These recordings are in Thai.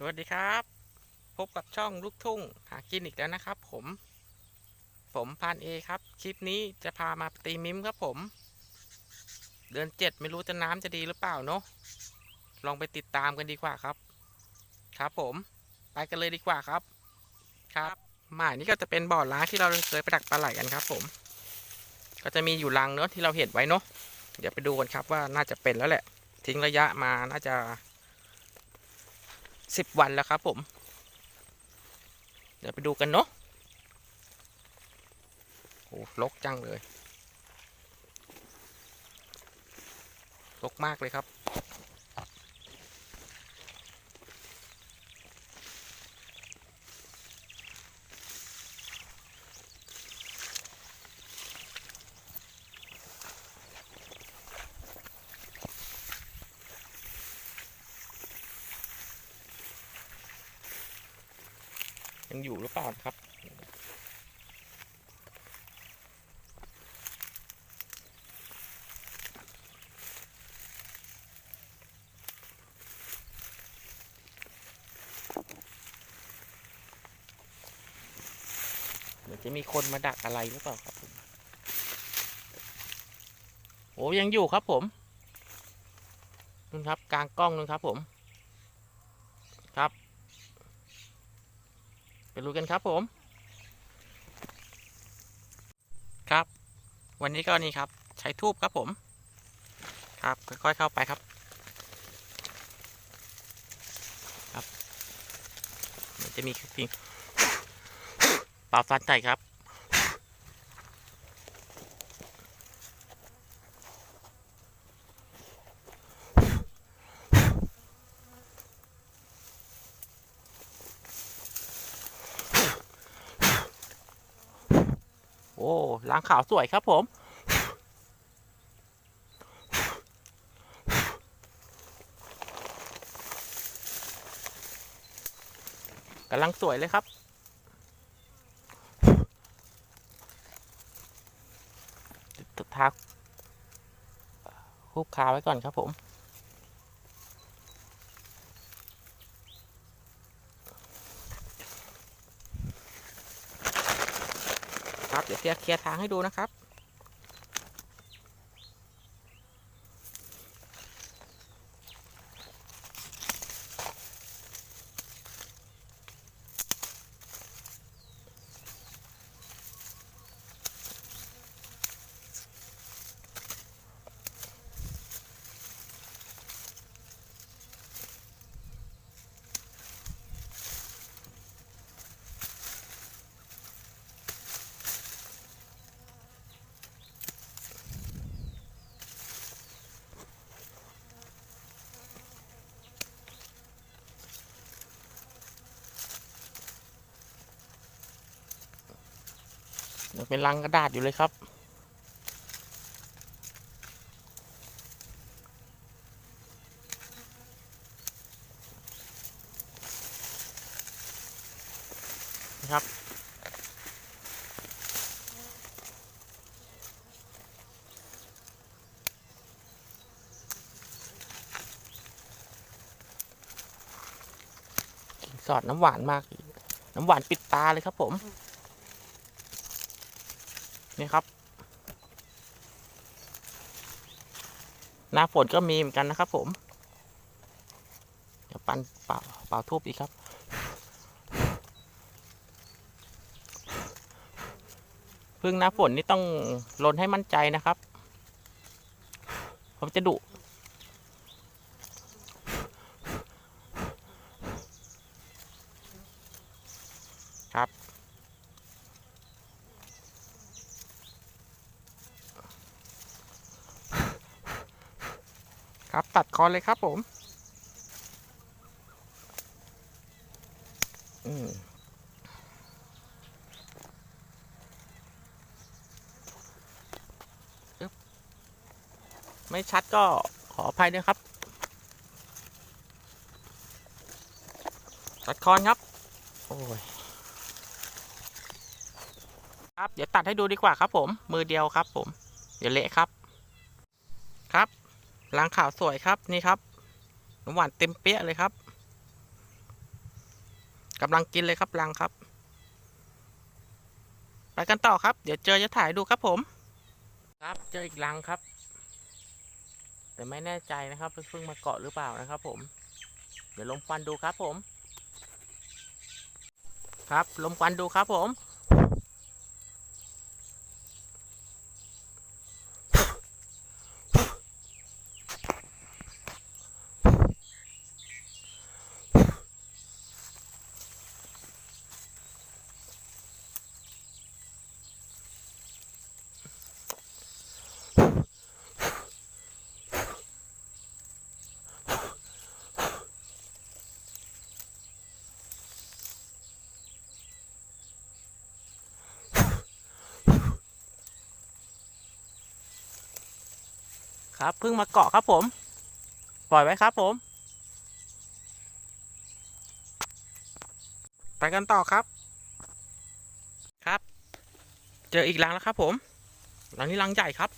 สวัสดีครับ พบกับช่องลูกทุ่งหากินอีกแล้วนะครับ ผม ผมพานเอครับ คลิปนี้จะพามาตีมิมครับผม เดือนเจ็ดไม่รู้จะน้ำจะดีหรือเปล่าเนาะลองไปติดตามกันดีกว่าครับ ครับผม ไปกันเลยดีกว่าครับ ครับหมายนี้ก็จะเป็นบ่อล้างที่เราเคยไปดักปลาไหลกันครับ ผม ก็จะมีอยู่รังเนาะที่เราเห็นไว้เนาะเดี๋ยวไปดูกันครับว่าน่าจะเป็นแล้วแหละ ทิ้งระยะมาน่าจะ สิบวันแล้วครับผม เดี๋ยวไปดูกันเนาะโอ้ลกจังเลยลกมากเลยครับ ยังอยู่หรือเปล่าครับ เหมือนจะมีคนมาดักอะไรหรือเปล่าครับผมโอ้ยังอยู่ครับผมนู่นครับกลางกล้องนู่นครับผม ครับ ไป รู้กันครับผม ครับ วันนี้ก็นี่ครับ ใช้ทูบครับผม ครับค่อยๆเข้าไปครับครับมันจะมีสิ่งเป่าฟันใส่ครับ ล้างขาวสวยครับผม กำลังสวยเลยครับ ทาคูบคาไว้ก่อนครับผม ครับ เดี๋ยวเคลียร์เคลียร์ทางให้ดูนะครับ ยังเป็นลังกระดาษอยู่เลยครับนะครับ สอดน้ำหวานมาก น้ำหวานปิดตาเลยครับผม นี่ครับ หน้าฝนก็มีเหมือนกันนะครับ ผม เดี๋ยวปันเป่าเป่าทูบอีกครับ พึ่งหน้าฝนนี่ต้องลนให้มั่นใจนะครับ ผมจะดุ ครับตัดคอเลยครับผมอืมไม่ชัดก็ขออภัยด้วยครับ ตัดคอนครับ โอ้ย ครับ เดี๋ยวตัดให้ดูดีกว่าครับผม มือเดียวครับผม เดี๋ยวเละครับ ล้างขาวสวยครับนี่ครับน้ำหวานเต็มเปี้ยเลยครับกำลังกินเลยครับรังครับ ไปกันต่อครับ เดี๋ยวเจอจะถ่ายดูครับผม ครับเจออีกรังครับ แต่ไม่แน่ใจนะครับเพิ่งมาเกาะหรือเปล่านะครับ ผม เดี๋ยวลมควันดูครับผม ครับลมควันดูครับผม ครับเพิ่งมาเกาะครับผม ปล่อยไว้ครับผม ไปกันต่อครับ ครับ เจออีกรังแล้วครับผมรังนี้รังใหญ่ครับ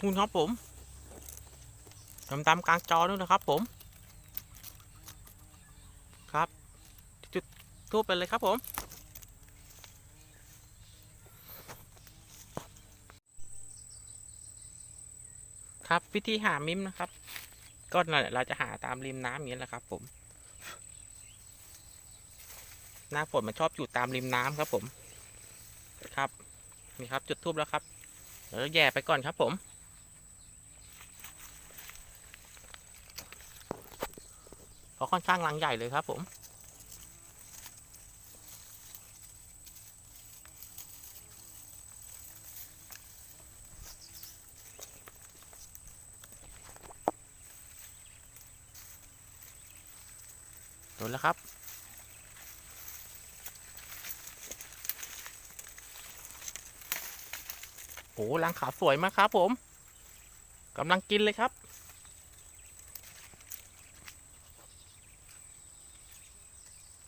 นู่นครับผมดำดำๆกลางจอนู่นนะครับผม ครับ จุดทูบไปเลยครับผม ครับ วิธีหามิมนะครับ ก็นั่แหละเราจะหาตามริมน้ำอย่างนี้แหละครับ ผม หน้าฝนมันชอบอยู่ตามริมน้ำครับ ผม ครับนี่ครับ จุดทูบแล้วครับเดี๋ยวแย่ไปก่อนครับ ผมเพราะค่อนข้างรังใหญ่เลยครับ ผม โดนแล้วครับ โอ้รังขาวสวยมากครับผมกำลังกินเลยครับ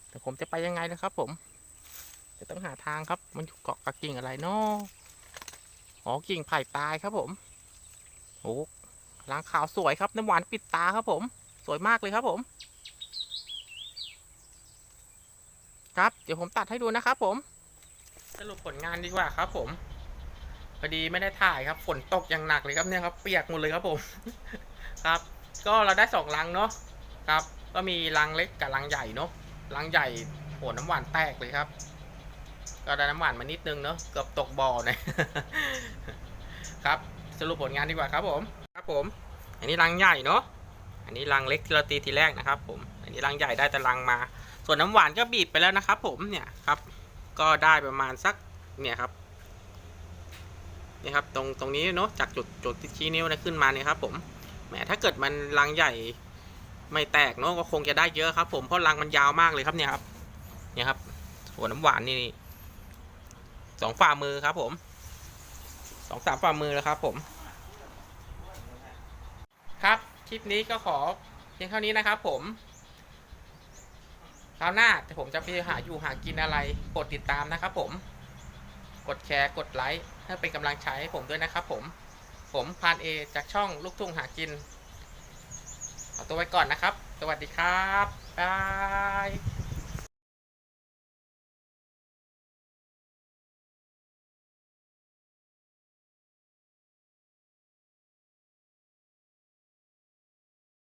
แต่ผมจะไปยังไงนะครับผมจะต้องหาทางครับ มันอยู่เกาะกับกิ่งอะไรเนาะอ๋อ กิ่งไผ่ตายครับผม โอ้รังขาวสวยครับ น้ำหวานปิดตาครับผม สวยมากเลยครับผม ครับ เดี๋ยวผมตัดให้ดูนะครับผม สรุปผลงานดีกว่าครับผม พอดีไม่ได้ถ่ายครับ ฝนตกอย่างหนักเลยครับเนี่ยครับ เปียกหมดเลยครับผม ครับ ก็เราได้สองลังเนาะ ครับ ก็มีลังเล็กกับลังใหญ่เนาะ ลังใหญ่โหน้ำหวานแตกเลยครับ ก็ได้น้ำหวานมานิดนึงเนาะ เกือบตกบ่อเลยครับ สรุปผลงานดีกว่าครับผม ครับผม อันนี้ลังใหญ่เนาะ อันนี้ลังเล็กที่เราตีทีแรกนะครับ ผม อันนี้ลังใหญ่ได้แต่ลังมา ส่วนน้ำหวานก็บีบไปแล้วนะครับผมเนี่ยครับ ก็ได้ประมาณสักเนี่ยครับนี่ครับตรงตรงนี้เนาะจากจุดจุดที่ชี้นิ้วนะขึ้นมาเนี่ยครับผมแหมถ้าเกิดมันรังใหญ่ไม่แตกเนาะก็คงจะได้เยอะครับ ผมเพราะรังมันยาวมากเลยครับเนี่ยครับเนี่ยครับส่วนน้ำหวานนี่สองฝ่ามือครับ ผมสองสามฝ่ามือแล้วครับ ผม ครับคลิปนี้ก็ขอเพียงเท่านี้นะครับ ผม คราวหน้าแต่ผมจะไปหาอยู่หากินอะไรกดติดตามนะครับผม กดแชร์กดไลค์ให้เป็นกำลังใจให้ผมด้วยนะครับผม ผมพานเอจากช่องลูกทุ่งหากิน ขอตัวไว้ก่อนนะครับ สวัสดีครับบาย